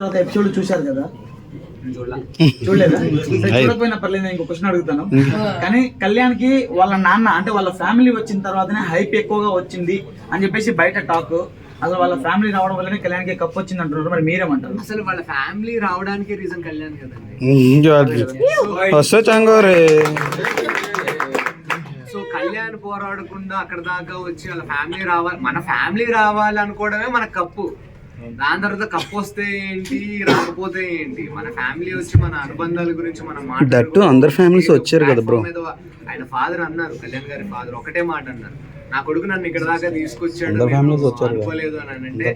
తర్వాత ఎపిసోడ్ చూశారు కదా? చూడలేదా? చూడకపోయినా పర్లేదు ఇంకో క్వశ్చన్ అడుగుతాను. కానీ కళ్యాణ్కి వాళ్ళ నాన్న అంటే వాళ్ళ ఫ్యామిలీ వచ్చిన తర్వాతనే హైప్ ఎక్కువగా వచ్చింది అని చెప్పేసి బయట టాక్ అసలు వాళ్ళ ఫ్యామిలీ రావడం వల్లనే కళ్యాణ్కి కప్ వచ్చింది అంటున్నారు మరి మీరేమంటారు? అసలు వాళ్ళ ఫ్యామిలీ రావడానికి రీజన్ కళ్యాణ్ కదండి. సో కళ్యాణ్ పోరాడకుండా అక్కడ దాకా వచ్చి వాళ్ళ ఫ్యామిలీ రావాలి మన ఫ్యామిలీ రావాలి అనుకోవడమే మన కప్పు దాని తర్వాత కప్పు వస్తే ఏంటి రాకపోతే ఏంటి? మన ఫ్యామిలీ వచ్చి మన అనుబంధాల గురించి మనం too, అందరి families వచ్చారు కదా మీద ఆయన ఫాదర్ అన్నారు కళ్యాణ్ గారి ఫాదర్ ఒకటే మాట అన్నారు. నా కొడుకు నన్ను ఇక్కడ దాకా తీసుకొచ్చాడు. అనుకోలేదు అని అంటే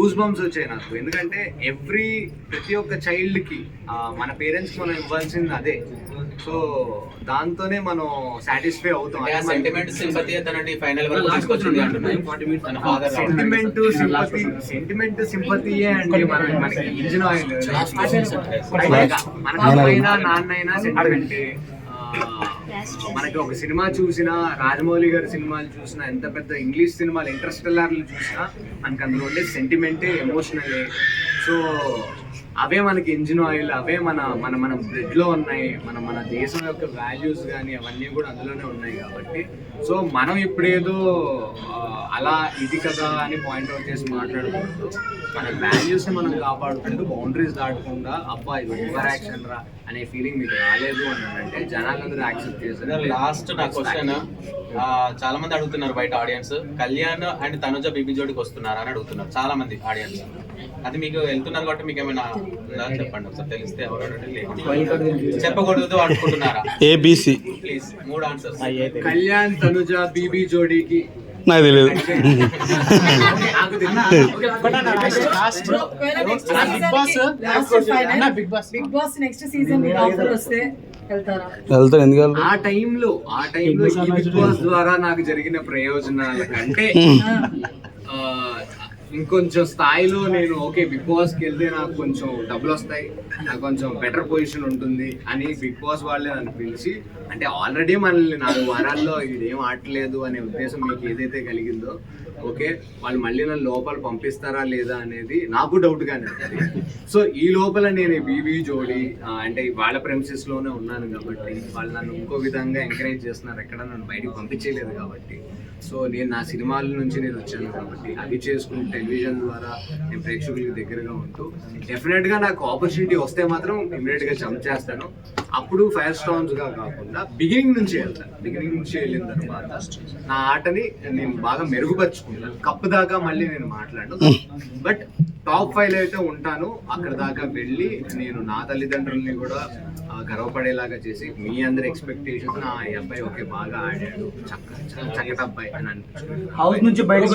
గూస్ బంప్స్ వచ్చాయి నాకు. ఎందుకంటే ఎవ్రీ ప్రతి ఒక్క చైల్డ్కి మన పేరెంట్స్ మనం ఇవ్వాల్సింది అదే. సో దాంతోనే మనం సాటిస్ఫై అవుతాం. సెంటిమెంట్ సింపతి తనని ఫైనల్ సెంటిమెంట్ సింపతి సెంటిమెంట్ సింపతియే అండి మన మనకి ఇంజిన్ ఆయిల్ మన అమ్మైనా నాన్నైనా సెంటిమెంట్ మనకి ఒక సినిమా చూసినా రాజమౌళి గారి సినిమాలు చూసినా ఎంత పెద్ద ఇంగ్లీష్ సినిమాలు ఇంటర్స్టెల్లార్లు చూసినా మనకి అందులో ఉండే సెంటిమెంటే ఎమోషనలే సో అవే మనకి ఇంజిన్ ఆయిల్ అవే మన మన మన బ్లడ్లో ఉన్నాయి. మన మన దేశం యొక్క వాల్యూస్ కానీ అవన్నీ కూడా అందులోనే ఉన్నాయి కాబట్టి. సో మనం ఇప్పుడేదో అలా ఇది కదా అని పాయింట్ అవుట్ చేసి మాట్లాడుకుంటూ మన వాల్యూస్ని మనం కాపాడుకుంటూ బౌండరీస్ దాటకుండా అబ్బా ఇది ఓవర్ యాక్షన్ రా అనే ఫీలింగ్ మీకు రాలేదు అని అంటే జనాలందరూ యాక్సెప్ట్ చేశారు. లాస్ట్ నా క్వశ్చన్ చాలా మంది అడుగుతున్నారు బయట audience Kalyan and Tanuja BB జోడికి వస్తున్నారా అని అడుగుతున్నారు చాలా మంది ఆడియన్స్ అది మీకు వెళ్తున్నారు కాబట్టి మీకు ఏమైనా ఉందా? చెప్పండి ఒకసారి. తెలిస్తే ఎవరు చెప్పకూడదు అనుకుంటున్నారా? ఏబిసి ప్లీజ్ మూడు answers Kalyan Tanuja B B జోడీకి. నాకు తెలియదు వెళ్తాను ఎందుకు? ఆ టైంలో ఆ టైంలో ఈ బిగ్ బాస్ ద్వారా నాకు జరిగిన ప్రయోజనాల కంటే ఆ, ఇంకొంచెం స్థాయిలో నేను ఓకే బిగ్ బాస్కి వెళ్తే నాకు కొంచెం డబ్బులు వస్తాయి నాకు కొంచెం బెటర్ పొజిషన్ ఉంటుంది అని బిగ్ బాస్ వాళ్ళే నన్ను పిలిచి అంటే ఆల్రెడీ మనల్ని నాలుగు వారాల్లో ఇదేం ఆడలేదు అనే ఉద్దేశం మీకు ఏదైతే కలిగిందో ఓకే వాళ్ళు మళ్ళీ నన్ను లోపల పంపిస్తారా లేదా అనేది నాకు డౌట్ సో ఈ లోపల నేను బీబీ జోడి అంటే వాళ్ళ ప్రెమిసెస్లోనే ఉన్నాను కాబట్టి వాళ్ళు నన్ను ఇంకో విధంగా ఎంకరేజ్ చేస్తున్నారు ఎక్కడ నన్ను బయటికి పంపించలేదు కాబట్టి. సో నేను నా సినిమాల నుంచి నేను వచ్చాను కాబట్టి అవి చేసుకుంటూ టెలివిజన్ ద్వారా నేను ప్రేక్షకులకి దగ్గరగా ఉంటూ డెఫినెట్గా నాకు ఆపర్చునిటీ వస్తే మాత్రం ఇమీడియట్గా జంప్ చేస్తాను. అప్పుడు ఫైర్ స్టాన్స్గా కాకుండా బిగినింగ్ నుంచి వెళ్తాను బిగినింగ్ నుంచి వెళ్ళిన తర్వాత నా ఆటని నేను బాగా మెరుగుపరుచుకుంటాను. కప్పు దాకా మళ్ళీ నేను మాట్లాడను. బట్ టాప్ ఫైవ్ అయితే ఉంటాను. అక్కడ దాకా వెళ్ళి నేను నా తల్లిదండ్రుల్ని కూడా గర్వపడేలాగా చేసి మీ అందరి ఎక్స్పెక్టేషన్స్ నా అబ్బాయి ఓకే బాగా ఆడాడు. చక్క చక్కటి అబ్బాయి అని అనిపించుకుంటాను. హౌస్ నుంచి బయటకు